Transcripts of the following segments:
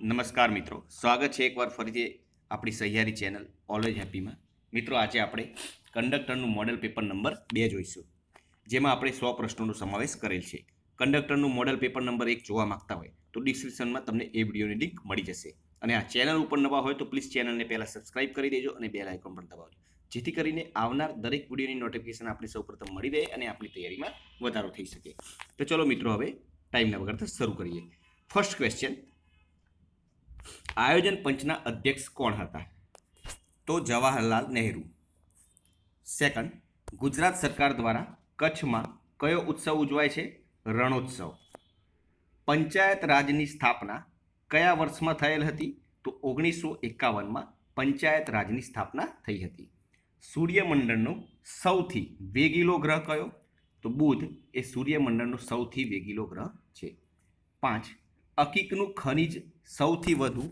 નમસ્કાર મિત્રો. સ્વાગત છે એકવાર ફરીથી આપણી સહિયારી ચેનલ ઓલવેજ હેપીમાં મિત્રો, આજે આપણે કંડક્ટરનું મોડેલ પેપર નંબર બે જોઈશું, જેમાં આપણે સો પ્રશ્નોનો સમાવેશ કરેલ છે. કંડક્ટરનું મોડેલ પેપર નંબર એક જોવા માંગતા હોય તો ડિસ્ક્રિપ્શનમાં તમને એ વિડીયોની લિંક મળી જશે. અને આ ચેનલ ઉપર નવા હોય તો પ્લીઝ ચેનલને પહેલાં સબસ્ક્રાઇબ કરી દેજો અને બેલ આઇકોન પણ દબાવજો. જેથી કરીને આવનાર દરેક વિડીયોની નોટિફિકેશન આપણે સૌપ્રથમ મળી રહે અને આપણી તૈયારીમાં વધારો થઈ શકે. તો ચલો મિત્રો, હવે ટાઈમના વગર શરૂ કરીએ. ફર્સ્ટ ક્વેશ્ચન આયોજન પંચના અધ્યક્ષ કોણ હતા? તો જવાહરલાલ નહેરુ. સેકન્ડ ગુજરાત સરકાર દ્વારા કચ્છમાં કયો ઉત્સવ ઉજવાય છે? રણોત્સવ. પંચાયત રાજની સ્થાપના કયા વર્ષમાં થયેલ હતી? તો ઓગણીસો એકાવનમાં પંચાયત રાજની સ્થાપના થઈ હતી. સૂર્યમંડળનો સૌથી વેગીલો ગ્રહ કયો? તો બુધ એ સૂર્યમંડળનો સૌથી વેગીલો ગ્રહ છે. પાંચ, અકીકનું ખનિજ સૌથી વધુ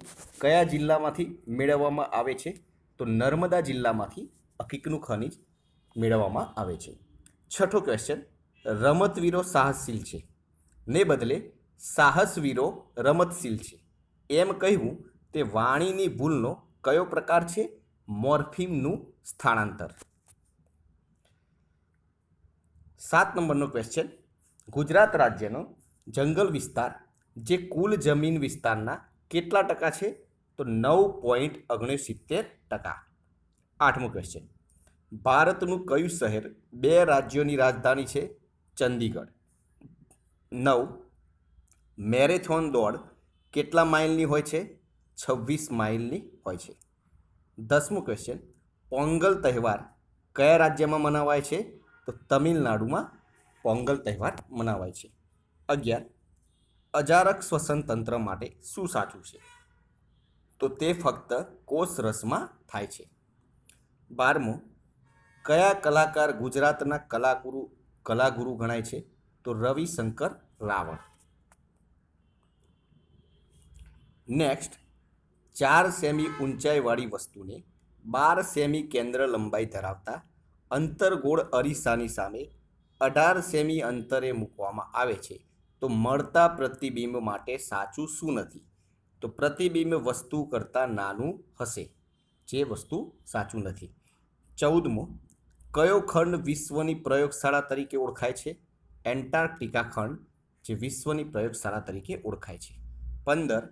કયા જિલ્લામાંથી મેળવવામાં આવે છે? તો નર્મદા જિલ્લામાંથી અકીકનું ખનિજ મેળવવામાં આવે છે. છઠ્ઠો ક્વેશ્ચન રમતવીરો સાહસશીલ છે. ને બદલે, સાહસવીરો રમતશીલ છે. એમ કહેવું તે વાણીની ભૂલનો કયો પ્રકાર છે? મોર્ફિમનું સ્થાનાંતર. સાત નંબરનો ક્વેશ્ચન ગુજરાત રાજ્યનો જંગલ વિસ્તાર જે કુલ જમીન વિસ્તારના કેટલા ટકા છે? તો નવ પોઈન્ટ ઓગણસિત્તેર ટકા. આઠમો ક્વેશ્ચન ભારતનું કયું શહેર બે રાજ્યોની રાજધાની છે? ચંદીગઢ. નવ. મેરેથોન દોડ કેટલા માઇલની હોય છે? છવ્વીસ માઇલની હોય છે. દસમો ક્વેશ્ચન પોંગલ તહેવાર કયા રાજ્યમાં મનાવાય છે? તો તમિલનાડુમાં પોંગલ તહેવાર મનાવાય છે. અગિયાર. અજારક શ્વસન તંત્ર માટે શું સાચું છે? તો તે ફક્ત કોષ રસમાં થાય છે. બારમું, કયા કલાકાર ગુજરાતના કલાગુરુ કલાગુરુ ગણાય છે? તો રવિશંકર રાવળ નેક્સ્ટ, ચાર સેમી ઊંચાઈવાળી વસ્તુને બાર સેમી કેન્દ્ર લંબાઈ ધરાવતા અંતરગોળ અરીસાની સામે અઢાર સેમી અંતરે મૂકવામાં આવે છે. તો મળતા પ્રતિબિંબ માટે સાચું શું નથી? તો પ્રતિબિંબ વસ્તુ કરતાં નાનું હશે, જે વસ્તુ સાચું નથી. ચૌદમો, કયો ખંડ વિશ્વની પ્રયોગશાળા તરીકે ઓળખાય છે? એન્ટાર્કટિકા ખંડ, જે વિશ્વની પ્રયોગશાળા તરીકે ઓળખાય છે. પંદર,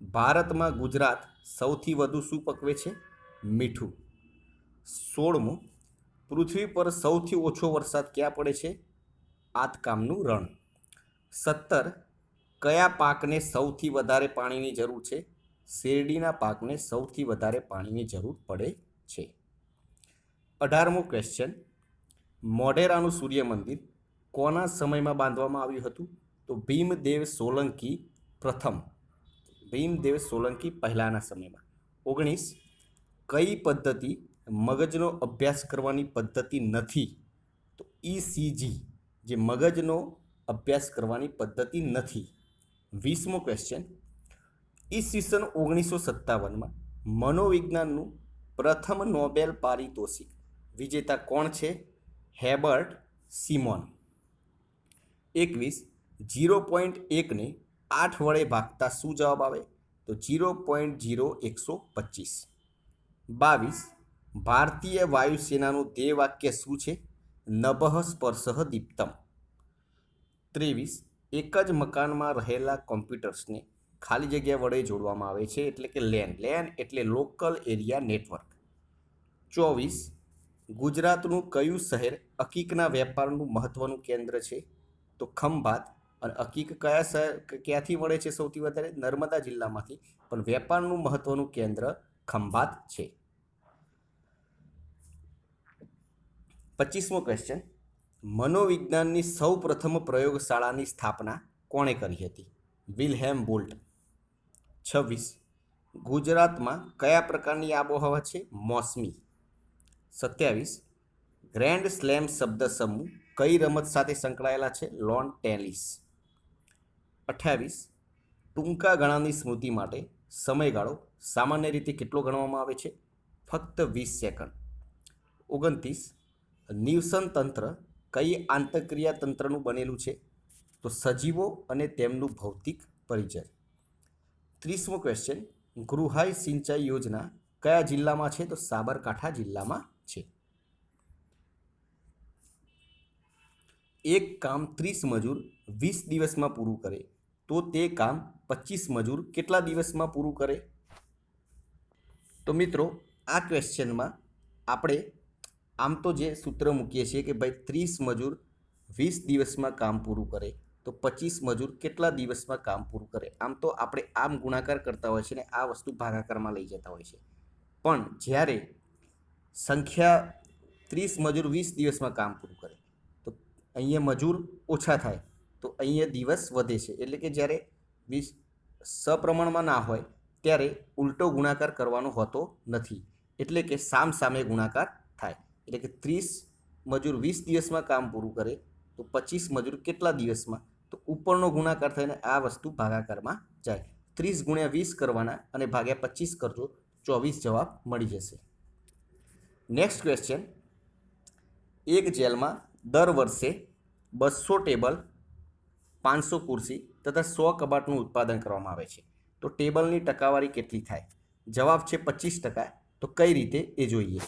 ભારતમાં ગુજરાત સૌથી વધુ શું પકવે છે? મીઠું. સોળમું, પૃથ્વી પર સૌથી ઓછો વરસાદ ક્યાં પડે છે? આતકામનું રણ. સત્તર કયા પાકને સૌથી વધારે પાણીની જરૂર છે? શેરડીના પાકને સૌથી વધારે પાણીની જરૂર પડે છે. અઢારમો ક્વેશ્ચન મોઢેરાનું સૂર્ય મંદિર કોના સમયમાં બાંધવામાં આવ્યું હતું? તો ભીમદેવ સોલંકી પ્રથમ. ભીમદેવ સોલંકી પહેલાંના સમયમાં. ઓગણીસ. કઈ પદ્ધતિ મગજનો અભ્યાસ કરવાની પદ્ધતિ નથી? તો ઇસીજી જે મગજનો અભ્યાસ કરવાની પદ્ધતિ નથી. વીસમો ક્વેશ્ચન ઈસવીસન ઓગણીસો સત્તાવનમાં મનોવિજ્ઞાનનું પ્રથમ નોબેલ પારિતોષિક વિજેતા કોણ છે? Herbert Simon. એકવીસ જીરો પોઈન્ટ એકને આઠ વડે ભાગતા શું જવાબ આવે? તો જીરો પોઈન્ટ જીરો એકસો પચીસ. બાવીસ, ભારતીય વાયુસેનાનું ધ્યેય વાક્ય શું છે? નભઃ સ્પર્શ દીપ્તમ. ત્રેવીસ એક જ મકાનમાં રહેલા કોમ્પ્યુટર્સને ખાલી જગ્યા વડે જોડવામાં આવે છે એટલે કે લેન. લેન એટલે લોકલ એરિયા નેટવર્ક. ચોવીસ ગુજરાતનું કયું શહેર અકીકના વેપારનું મહત્ત્વનું કેન્દ્ર છે? તો ખંભાત. અને અકીક કયા શહેર ક્યાંથી મળે છે સૌથી વધારે? નર્મદા જિલ્લામાંથી. પણ વેપારનું મહત્ત્વનું કેન્દ્ર ખંભાત છે. પચીસમો ક્વેશ્ચન મનોવિજ્ઞાનની સૌ પ્રથમ પ્રયોગશાળાની સ્થાપના કોણે કરી હતી? Wilhelm Bolt. છવ્વીસ. ગુજરાતમાં કયા પ્રકારની આબોહવા છે? મોસમી. સત્યાવીસ. ગ્રેન્ડ સ્લેમ શબ્દ સમૂહ કઈ રમત સાથે સંકળાયેલા છે? Lawn tennis. અઠ્યાવીસ. ટૂંકા ગણાની સ્મૃતિ માટે સમયગાળો સામાન્ય રીતે કેટલો ગણવામાં આવે છે? ફક્ત વીસ સેકન્ડ. ઓગણત્રીસ. નિવસન તંત્ર કઈ આંતરક્રિયા તંત્રનું બનેલું છે? તો સજીવો અને તેમનું ભૌતિક પરિચય. ત્રીસમો ક્વેશ્ચન ગૃહાઈ સિંચાઈ યોજના કયા જિલ્લામાં છે? તો સાબરકાંઠા જિલ્લામાં છે. એક કામ ત્રીસ મજૂર વીસ દિવસમાં પૂરું કરે, તો તે કામ પચીસ મજૂર કેટલા દિવસમાં પૂરું કરે? તો મિત્રો, આ ક્વેશ્ચનમાં આપણે આમ તો જે સૂત્ર મૂકીએ છીએ કે ભાઈ ત્રીસ મજૂર વીસ દિવસમાં કામ પૂરું કરે, તો પચીસ મજૂર કેટલા દિવસમાં કામ પૂરું કરે? આમ તો આપણે આમ ગુણાકાર કરતા હોય છે ને આ વસ્તુ ભાગાકારમાં લઈ જતા હોય છે. પણ જ્યારે સંખ્યા ત્રીસ મજૂર વીસ દિવસમાં કામ પૂરું કરે, તો અહીંયા મજૂર ઓછા થાય, તો અહીંયા દિવસ વધે છે. એટલે કે જ્યારે વીસ સપ્રમાણમાં ના હોય, ત્યારે ઉલટો ગુણાકાર કરવાનો હોતો નથી. એટલે કે સામ સામે ગુણાકાર થાય. એટલે કે ત્રીસ મજૂર વીસ દિવસમાં કામ પૂરું કરે, તો પચીસ મજૂર કેટલા દિવસમાં? તો ઉપરનો ગુણાકાર થઈને આ વસ્તુ ભાગાકારમાં જાય. ત્રીસ ગુણ્યા વીસ કરવાના અને ભાગ્યા પચીસ કરજો, ચોવીસ જવાબ મળી જશે. નેક્સ્ટ ક્વેશ્ચન એક જેલમાં દર વર્ષે બસો ટેબલ, પાંચસો ખુરશી તથા સો કબાટનું ઉત્પાદન કરવામાં આવે છે. તો ટેબલની ટકાવારી કેટલી થાય? જવાબ છે પચીસ ટકા. તો કઈ રીતે એ જોઈએ?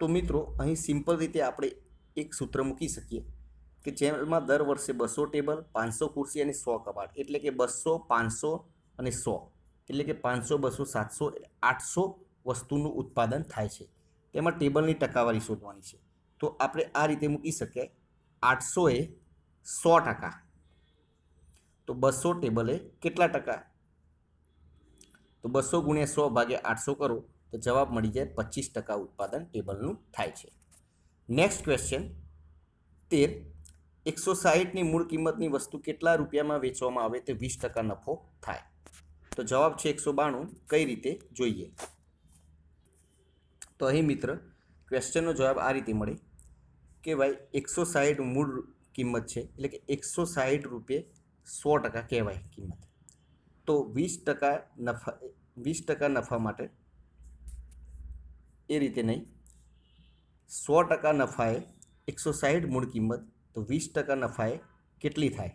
તો મિત્રો, અહીં સિમ્પલ રીતે આપણે એક સૂત્ર મૂકી શકીએ કે જેમાં દર વર્ષે બસો ટેબલ, પાંચસો ખુરશી અને સો કબાટ, એટલે કે બસો, પાંચસો અને સો, એટલે કે પાંચસો, બસો, સાતસો, આઠસો વસ્તુનું ઉત્પાદન થાય છે. તેમાં ટેબલની ટકાવારી શોધવાની છે. તો આપણે આ રીતે મૂકી શકીએ. આઠસો એ સો ટકા. તો બસો ટેબલે કેટલા ટકા? તો બસો ગુણ્યા સો ભાગે આઠસો કરો. તો જવાબ મળી જાય પચીસ ટકા ઉત્પાદન ટેબલનું થાય છે. નેક્સ્ટ ક્વેશ્ચન તેર. એકસો સાહીઠની મૂળ કિંમતની વસ્તુ કેટલા રૂપિયામાં વેચવામાં આવે તે વીસ ટકા નફો થાય. તો જવાબ છે એકસો બાણું. કઈ રીતે? જોઈએ. તો અહીં મિત્ર ક્વેશ્ચનનો જવાબ આ રીતે મળે કે ભાઈ એકસો સાહીઠ મૂળ કિંમત છે, એટલે કે એકસો સાહીઠ રૂપિયે સો ટકા કહેવાય કિંમત. તો વીસ ટકા નફા, વીસ ટકા નફા માટે એ રીતે નહીં. સો ટકા નફાએ એકસો સાહીઠ મૂળ કિંમત, તો વીસ ટકા નફાએ કેટલી થાય?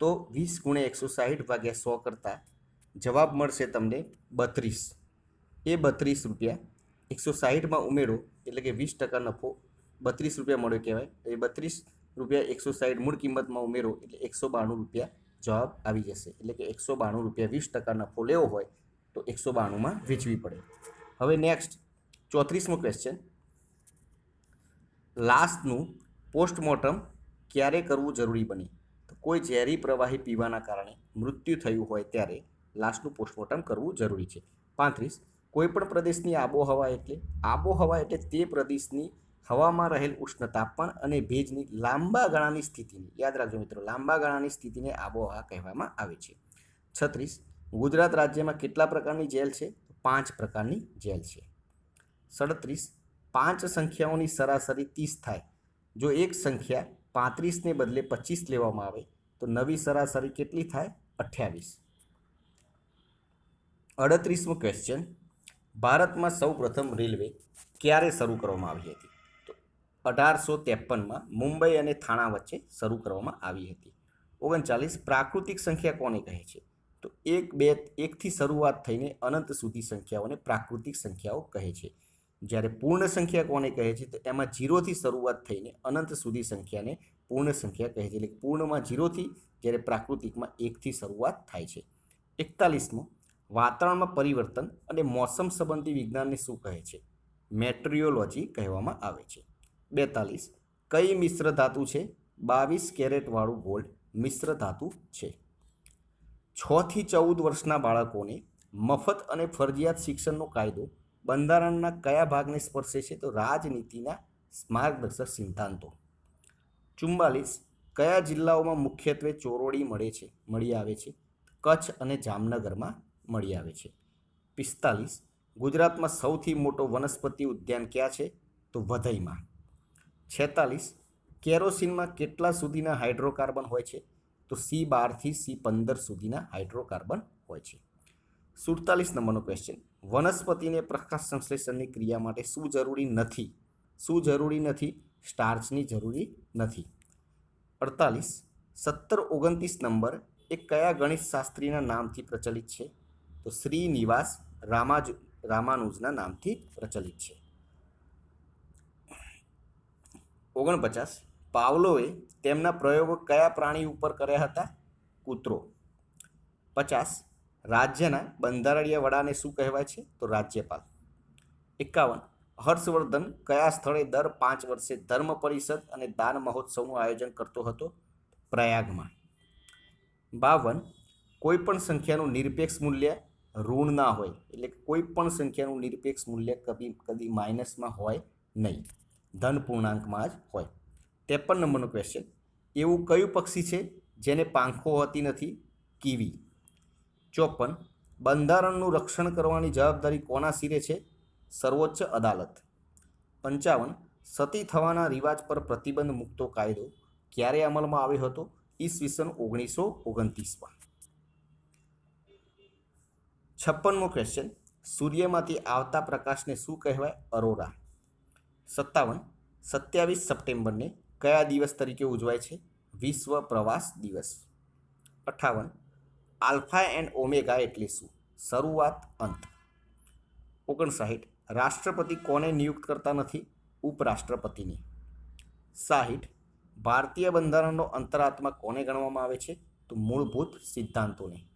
તો વીસ ગુણે એકસો સાહીઠ ભાગ્યા સો કરતાં જવાબ મળશે તમને બત્રીસ. એ બત્રીસ રૂપિયા એકસો સાહીઠમાં ઉમેરો, એટલે કે વીસ ટકા નફો બત્રીસ રૂપિયા મળ્યો કહેવાય. એ બત્રીસ રૂપિયા એકસો સાહીઠ મૂળ કિંમતમાં ઉમેરો, એટલે એકસો બાણું રૂપિયા જવાબ આવી જશે. એટલે કે એકસો બાણું રૂપિયા વીસ ટકા નફો લેવો હોય, તો એકસો બાણુંમાં વેચવી પડે. હવે નેક્સ્ટ ચોત્રીસમો ક્વેશ્ચન લાસ્ટનું પોસ્ટમોર્ટમ ક્યારે કરવું જરૂરી બને? તો કોઈ ઝેરી પ્રવાહી પીવાના કારણે મૃત્યુ થયું હોય ત્યારે લાસ્ટનું પોસ્ટમોર્ટમ કરવું જરૂરી છે. પાંત્રીસ, કોઈપણ પ્રદેશની આબોહવા એટલે? આબોહવા એટલે તે પ્રદેશની હવામાં રહેલ ઉષ્ણ તાપમાન અને ભેજની લાંબા ગાળાની સ્થિતિની, યાદ રાખજો મિત્રો, લાંબા ગાળાની સ્થિતિને આબોહવા કહેવામાં આવે છે. છત્રીસ, ગુજરાત રાજ્યમાં કેટલા પ્રકારની જેલ છે? પાંચ પ્રકારની જેલ છે. સડત્રીસ, પાંચ સંખ્યાઓની સરાસરી ત્રીસ થાય. જો એક સંખ્યા પાંત્રીસને બદલે પચીસ લેવામાં આવે, તો નવી સરાસરી કેટલી થાય? અઠ્યાવીસ. અડત્રીસમો ક્વેશ્ચન ભારતમાં સૌપ્રથમ રેલવે ક્યારે શરૂ કરવામાં આવી હતી? તો અઢારસો ત્રેપનમાં મુંબઈ અને થાણા વચ્ચે શરૂ કરવામાં આવી હતી. ઓગણચાલીસ, પ્રાકૃતિક સંખ્યા કોને કહે છે? તો એક, બે, એકથી શરૂઆત થઈને અનંત સુધી સંખ્યાઓને પ્રાકૃતિક સંખ્યાઓ કહે છે. જ્યારે પૂર્ણ સંખ્યા કોને કહે છે, તો એમાં જીરોથી શરૂઆત થઈને અનંત સુધી સંખ્યાને પૂર્ણ સંખ્યા કહે છે. એટલે પૂર્ણમાં જીરોથી જ્યારે પ્રાકૃતિકમાં એકથી શરૂઆત થાય છે. એકતાલીસમો, વાતાવરણમાં પરિવર્તન અને મોસમ સંબંધી વિજ્ઞાનને શું કહે છે? મેટ્રિયોલોજી કહેવામાં આવે છે. બેતાલીસ, કઈ મિશ્ર ધાતુ છે? બાવીસ કેરેટવાળું ગોલ્ડ મિશ્ર ધાતુ છે. છથી ચૌદ વર્ષના બાળકોને મફત અને ફરજિયાત શિક્ષણનો કાયદો બંધારણના કયા ભાગને સ્પર્શે છે? તો રાજનીતિના માર્ગદર્શક સિદ્ધાંતો. ચુમ્માલીસ, કયા જિલ્લાઓમાં મુખ્યત્વે ચોરોડી મળે છે, મળી આવે છે? કચ્છ અને જામનગરમાં મળી આવે છે. પિસ્તાલીસ, ગુજરાતમાં સૌથી મોટો વનસ્પતિ ઉદ્યાન ક્યાં છે? તો વધઈમાં. છેતાલીસ, કેરોસીનમાં કેટલા સુધીના હાઇડ્રોકાર્બન હોય છે? તો સી બારથી સી પંદર સુધીના હાઇડ્રોકાર્બન હોય છે. સુડતાલીસ નંબરનો ક્વેશ્ચન વનસ્પતિને પ્રકાશ સંશ્લેષણની ક્રિયા માટે શું જરૂરી નથી? શું જરૂરી નથી? સ્ટાર્ચની જરૂરી નથી. અડતાલીસ. સત્તર ઓગણત્રીસ નંબર એ કયા ગણિત શાસ્ત્રીના નામથી પ્રચલિત છે? તો શ્રીનિવાસ રામાજ, રામાનુજના નામથી પ્રચલિત છે. ઓગણપચાસ. પાવલોએ તેમના પ્રયોગો કયા પ્રાણી ઉપર કર્યા હતા? કૂતરો. પચાસ. રાજ્યના બંધારણીય વડાને શું કહેવાય છે? તો રાજ્યપાલ. એકાવન. હર્ષવર્ધન કયા સ્થળે દર પાંચ વર્ષે ધર્મ પરિષદ અને દાન મહોત્સવનું આયોજન કરતો હતો? પ્રયાગમાં. બાવન. કોઈ પણ સંખ્યાનું નિરપેક્ષ મૂલ્ય ઋણ ના હોય, એટલે કોઈ પણ સંખ્યાનું નિરપેક્ષ મૂલ્ય કદી કદી માઇનસમાં હોય નહીં. ધન પૂર્ણાંકમાં જ હોય. ત્રેપન નંબરનો ક્વેશ્ચન એવું કયું પક્ષી છે જેને પાંખો હોતી નથી? કીવી. ચોપન, બંધારણનું રક્ષણ કરવાની જવાબદારી કોના સિરે છે? સર્વોચ્ચ અદાલત. પંચાવન, સતી થવાના રિવાજ પર પ્રતિબંધ મૂકતો કાયદો ક્યારે અમલમાં આવ્યો હતો? ઈસવીસન ઓગણીસો ઓગણત્રીસમાં. છપ્પનમો ક્વેશ્ચન સૂર્યમાંથી આવતા પ્રકાશને શું કહેવાય? અરોરા. સત્તાવન, સત્યાવીસ સપ્ટેમ્બરને કયા દિવસ તરીકે ઉજવાય છે? વિશ્વ પ્રવાસ દિવસ. અઠાવન આલ્ફા એન્ડ ઓમેગા એટલે શું? શરૂઆત અંત. ઓગણસાઠ રાષ્ટ્રપતિ કોને નિયુક્ત કરતા નથી? ઉપરાષ્ટ્રપતિની. સાહીઠ. ભારતીય બંધારણનો અંતરાત્મા કોને ગણવામાં આવે છે? તો મૂળભૂત સિદ્ધાંતોને.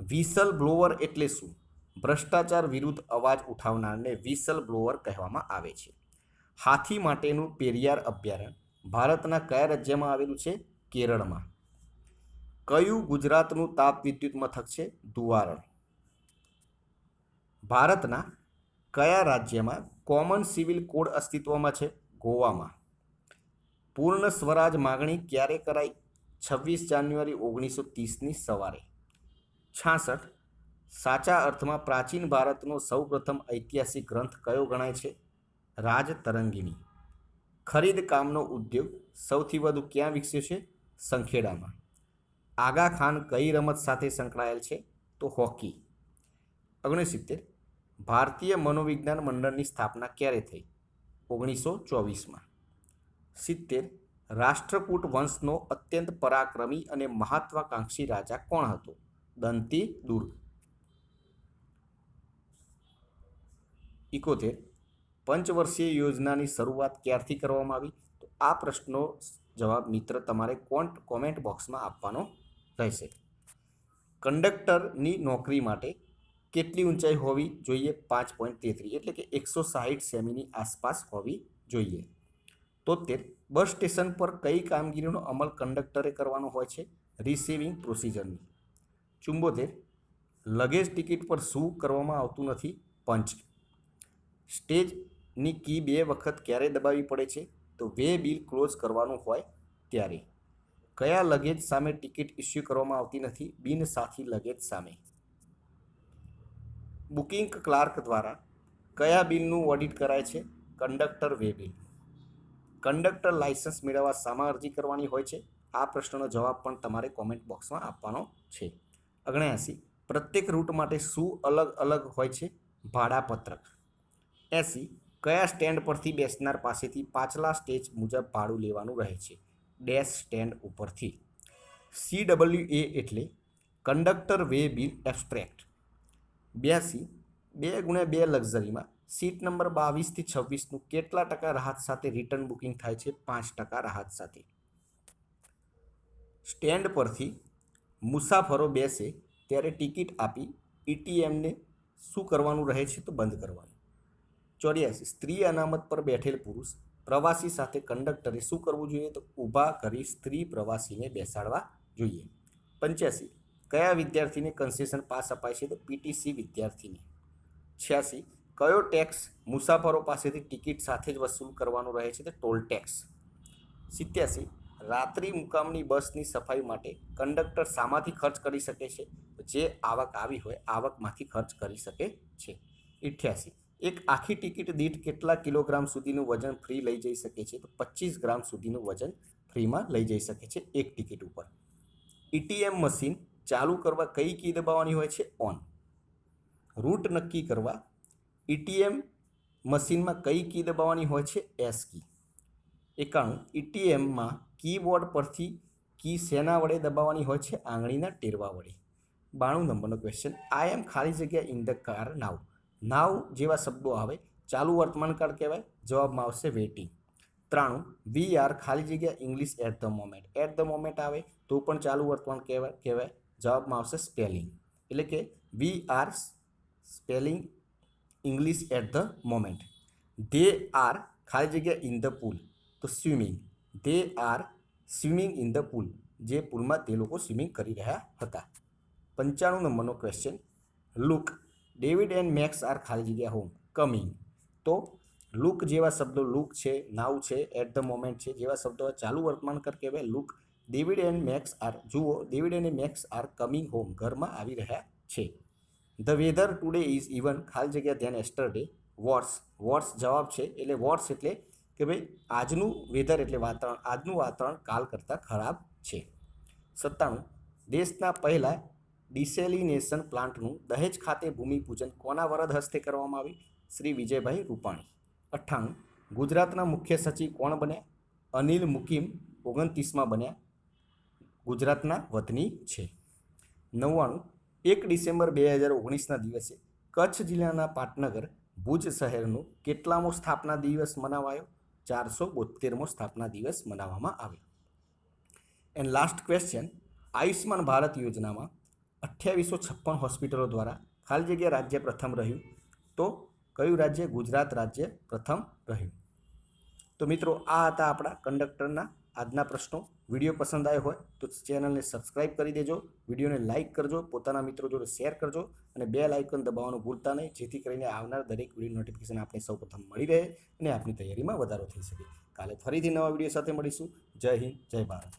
વિસલ બ્લોવર એટલે શું? ભ્રષ્ટાચાર વિરુદ્ધ અવાજ ઉઠાવનારને વિસલ બ્લોવર કહેવામાં આવે છે. હાથી માટેનું પેરિયાર અભયારણ્ય ભારતના કયા રાજ્યમાં આવેલું છે? કેરળમાં. કયું ગુજરાતનું તાપ વિદ્યુત મથક છે? દુવારણ ભારતના કયા રાજ્યમાં કોમન સિવિલ કોડ અસ્તિત્વમાં છે? ગોવામાં. પૂર્ણ સ્વરાજ માગણી ક્યારે કરાઈ? છવ્વીસ જાન્યુઆરી ઓગણીસો ત્રીસની સવારે. છાસઠ. સાચા અર્થમાં પ્રાચીન ભારતનો સૌપ્રથમ ઐતિહાસિક ગ્રંથ કયો ગણાય છે? રાજતરંગિણી ખરીદ કામનો ઉદ્યોગ સૌથી વધુ ક્યાં વિકસ્યો છે? સંખેડામાં. આગા ખાન કઈ રમત સાથે સંકળાયેલ છે? તો હોકી. ઓગણસિત્તેર, ભારતીય મનોવિજ્ઞાન મંડળની સ્થાપના ક્યારે થઈ? ઓગણીસો ચોવીસમાં. સિત્તેર, રાષ્ટ્રકૂટ વંશનો અત્યંત પરાક્રમી અને મહત્વાકાંક્ષી રાજા કોણ હતો? દંતી દુર્ગ. ઇકોતેર, પંચવર્ષીય યોજનાની શરૂઆત ક્યારથી કરવામાં આવી? તો આ પ્રશ્નો જવાબ મિત્ર તમારે કોન્ટ, કોમેન્ટ બોક્સમાં આપવાનો રહેશે. કંડક્ટરની નોકરી માટે કેટલી ઊંચાઈ હોવી જોઈએ? પાંચ પોઈન્ટ તેત્રીસ એટલે કે એકસો સાહીઠ સેમીની આસપાસ હોવી જોઈએ. તોતેર, બસ સ્ટેશન પર કઈ કામગીરીનો અમલ કંડક્ટરે કરવાનો હોય છે? રિસીવિંગ પ્રોસિજરની. ચુંબોતેર, લગેજ ટિકિટ પર શું કરવામાં આવતું નથી? પંચ, સ્ટેજની કી બે વખત ક્યારે દબાવવી પડે છે? તો વે બિલ ક્લોઝ કરવાનું હોય ત્યારે. કયા લગેજ સામે ટિકિટ ઇસ્યુ કરવામાં આવતી નથી? બિનસાથી લગેજ સામે. બુકિંગ ક્લાર્ક દ્વારા કયા બિલનું ઓડિટ કરાય છે? Conductor way bill. Conductor licence મેળવવા સામા અરજી કરવાની હોય છે? આ પ્રશ્નનો જવાબ પણ તમારે કોમેન્ટ બોક્સમાં આપવાનો છે. અગણ્યાસી પ્રત્યેક રૂટ માટે શું અલગ અલગ હોય છે? ભાડાપત્રક. એસી. કયા સ્ટેન્ડ પરથી બેસનાર પાસેથી પાછલા સ્ટેજ મુજબ ભાડું લેવાનું રહે છે? ડેશ સ્ટેન્ડ ઉપરથી. સી ડબલ્યુ એ એટલે કંડક્ટર વે બિલ એબ્સ્ટ્રેક્ટ. બ્યાસી, બે ગુણ્યા બે લક્ઝરીમાં સીટ નંબર બાવીસથી છવ્વીસનું કેટલા ટકા રાહત સાથે રિટર્ન બુકિંગ થાય છે? પાંચ ટકા રાહત સાથે. સ્ટેન્ડ પરથી મુસાફરો બેસે ત્યારે ટિકિટ આપી ઈટીએમને શું કરવાનું રહે છે તો બંધ કરવાનું. ચોર્યાસી, સ્ત્રી અનામત પર બેઠેલ પુરુષ પ્રવાસી સાથે કંડક્ટરે શું કરવું જોઈએ? તો ઊભા કરી સ્ત્રી પ્રવાસીને બેસાડવા જોઈએ. પંચ્યાસી. કયા વિદ્યાર્થીને કન્સેશન પાસ અપાય છે? તો પીટીસી વિદ્યાર્થીને. છ્યાસી. કયો ટેક્સ મુસાફરો પાસેથી ટિકિટ સાથે જ વસૂલ કરવાનો રહે છે? તો ટોલ ટેક્સ. સિત્યાસી. રાત્રિ મુકામની બસની સફાઈ માટે કંડક્ટર શામાંથી ખર્ચ કરી શકે છે? જે આવક આવી હોય, આવકમાંથી ખર્ચ કરી શકે છે. અઠ્યાસી એક આખી ટિકિટ દીઠ કેટલા કિલોગ્રામ સુધીનું વજન ફ્રી લઈ જઈ શકે છે? તો પચીસ ગ્રામ સુધીનું વજન ફ્રીમાં લઈ જઈ શકે છે એક ટિકિટ ઉપર. ઈટીએમ મશીન ચાલુ કરવા કઈ કી દબાવવાની હોય છે? ઓન. રૂટ નક્કી કરવા ઈટીએમ મશીનમાં કઈ કી દબાવવાની હોય છે? S key. એકાણું ઈટીએમમાં કીબોર્ડ પરથી કી શેના વડે દબાવવાની હોય છે? આંગળીના ટેરવા વડે. બાણું નંબરનો ક્વેશ્ચન આઈ એમ ખાલી જગ્યા in the car now now જેવા શબ્દો આવે, ચાલુ વર્તમાનકાળ કહેવાય, જવાબમાં આવશે વેટિંગ. ત્રાણું, વી આર ખાલી જગ્યા English at the moment at the moment આવે તો પણ ચાલુ વર્તમાન કહેવાય કહેવાય, જવાબમાં આવશે સ્પેલિંગ એટલે કે we are spelling English at the moment they are ખાલી જગ્યા ઇન ધ પુલ, તો swimming. They are swimming in the pool, જે પુલમાં તે લોકો સ્વિમિંગ કરી રહ્યા હતા. પંચાણું નંબરનો question look David and Max are ખાલી જગ્યા હોમ કમિંગ. તો લુક જેવા શબ્દો, લુક છે નાવ છે, એટ ધ મોમેન્ટ છે, જેવા શબ્દો ચાલુ વર્તમાન કર કહેવાય. Look David and Max are, જુઓ, David and Max are coming home, ઘરમાં આવી રહ્યા છે. The weather today is even, ખાલી જગ્યા ધ્યાન એસ્ટરડે વોટ્સ વોટ્સ જવાબ છે, એટલે વોટ્સ એટલે કે ભાઈ આજનું વેધર એટલે વાતાવરણ, આજનું વાતાવરણ કાલ કરતાં ખરાબ છે. સત્તાણું, દેશના પહેલા ડિસેલિનેશન પ્લાન્ટનું દહેજ ખાતે ભૂમિપૂજન કોના વરદ હસ્તે કરવામાં આવ્યું? શ્રી વિજયભાઈ રૂપાણી. અઠ્ઠાણું. ગુજરાતના મુખ્ય સચિવ કોણ બન્યા? અનિલ મુકીમ ઓગણત્રીસમાં બન્યા. ગુજરાતના વતની છે. નવ્વાણું. એક ડિસેમ્બર બે હજાર ઓગણીસના દિવસે કચ્છ જિલ્લાના પાટનગર, ભુજ શહેરનો કેટલામો સ્થાપના દિવસ મનાવાયો? ચારસો બોતેરમો સ્થાપના દિવસ મનાવવામાં આવ્યો. And last question Ayushman Bharat યોજનામાં અઠ્યાવીસો છપ્પન હોસ્પિટલો દ્વારા ખાલી જગ્યા રાજ્ય પ્રથમ રહ્યું. તો કયું રાજ્ય? ગુજરાત રાજ્ય પ્રથમ રહ્યું. તો મિત્રો, આ હતા આપણા કંડક્ટરના આજના પ્રશ્નો. વીડિયો પસંદ આવ્યો હોય તો ચેનલને સબસ્ક્રાઇબ કરી દેજો. વિડીયોને લાઇક કરજો. પોતાના મિત્રો જોડે શેર કરજો અને બે લાઇકન દબાવવાનું ભૂલતા નહીં, જેથી કરીને આવનાર દરેક વીડિયો નોટિફિકેશન આપણે સૌપ્રથમ મળી રહે અને આપની તૈયારીમાં વધારો થઈ શકે. કાલે ફરીથી નવા વીડિયો સાથે મળીશું. જય હિન્દ, જય ભારત.